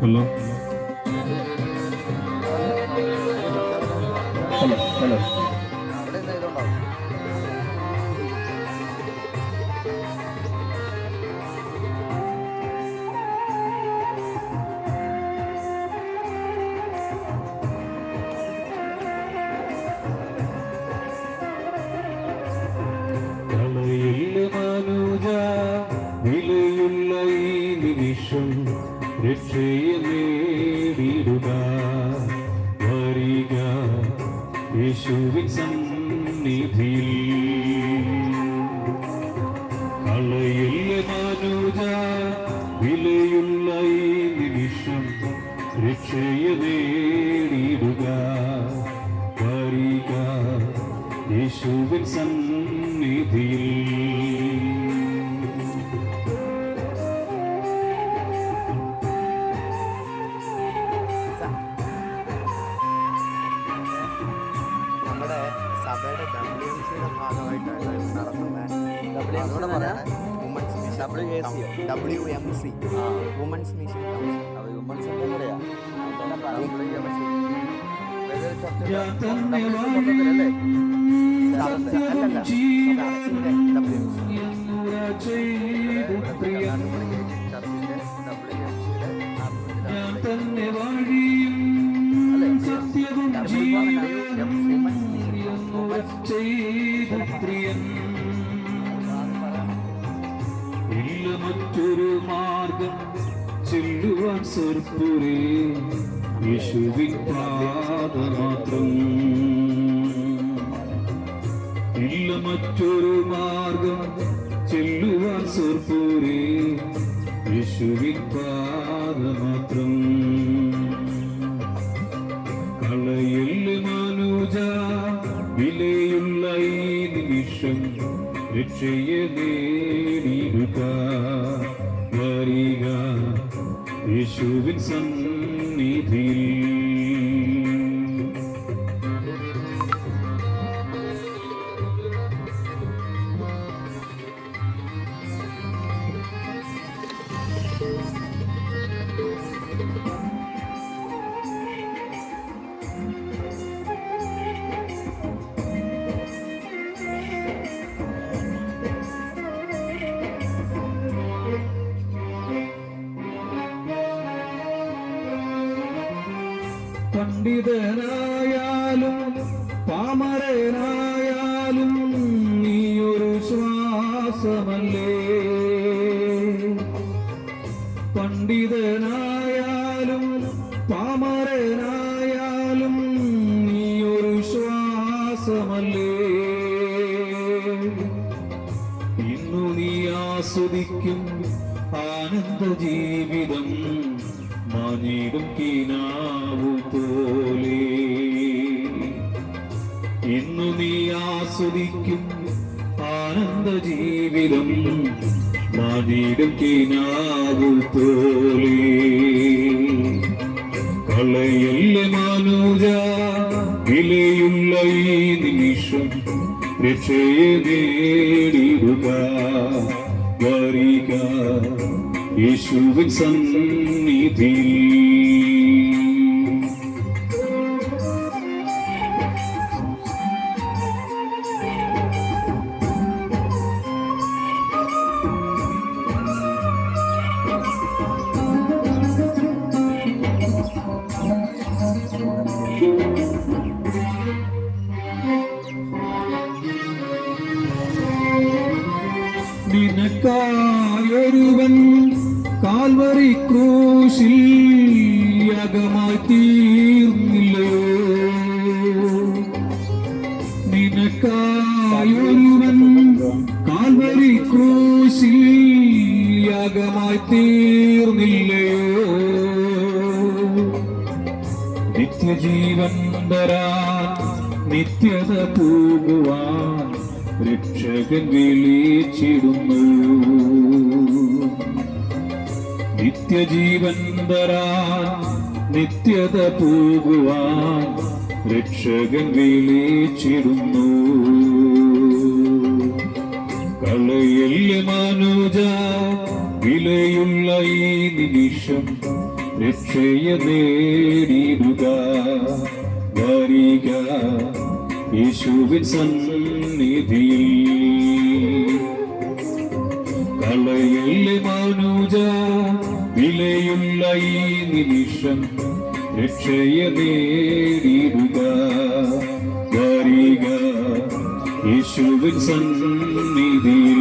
Hello hello hello വിലയുള്ള ഈ നിമിഷം രക്ഷയെ നേടിടുക വരിക യേശുവിൻ സന്നിധിയിൽ W M C women's mission women's തന്നെ അല്ലല്ല. സത്യവും ജീവനും ചർച്ചിന്റെ മറ്റൊരു മാർഗം ചെല്ലുവാൻ സർപ്പുരേ യേശുവിൻ മാത്രം. ഇല്ല മറ്റൊരു മാർഗം ചെല്ലുവാൻ സർപ്പുരേ യേശുവിൻ നിമിഷം രക്ഷയെ നേടിയിടുക വരിക. യേശുവിൻ സന്നിധിയിൽ പണ്ഡിതനായാലും പാമരനായാലും നീയൊരു ശ്വാസമല്ലേ? പണ്ഡിതനായാലും പാമരനായാലും ഒരു ശ്വാസമല്ലേ? ഇന്നു നീ ആസ്വദിക്കും ആനന്ദ ജീവിതം മാനിടും കിനാവു പോലെ. ഇന്നു നീ ആസ്വദിക്കും ആനന്ദ ജീവിതം മാനിടും കിനാവു പോലെ. കളയല്ലേ മാനൂജ വിലയുള്ള ഈ നിമിഷം രക്ഷയെ നേടിടുക വരിക. യേശുവിൻ സന്നിധിയിൽ നിനക്കായൊരുവൻ കാൽവറി ക്രൂശിൽ യാഗമായി തീർന്നില്ലയോ നിനക്കായൊരുവൻ കാൽവറി ക്രൂശിൽ യാഗമായി തീർന്നില്ലയോ നിത്യജീവൻ വരാൻ നിത്യത പോകുവാൻ രക്ഷകൻ വിളിച്ചിടുന്നു. നിത്യജീവൻ വരാൻ നിത്യത പോകുവാൻ രക്ഷകൻ വിളിച്ചിടുന്നു. കളയല്ല മനോജ വിലയുള്ള ഈ നിമിഷം രക്ഷയെ നേരിടുക വരിക യേശുവിൻ സന്നിധിയിൽ ഈ നിമിഷം രക്ഷയെ നേടിടുക വരിക യേശുവിൻ സന്നിധിയിൽ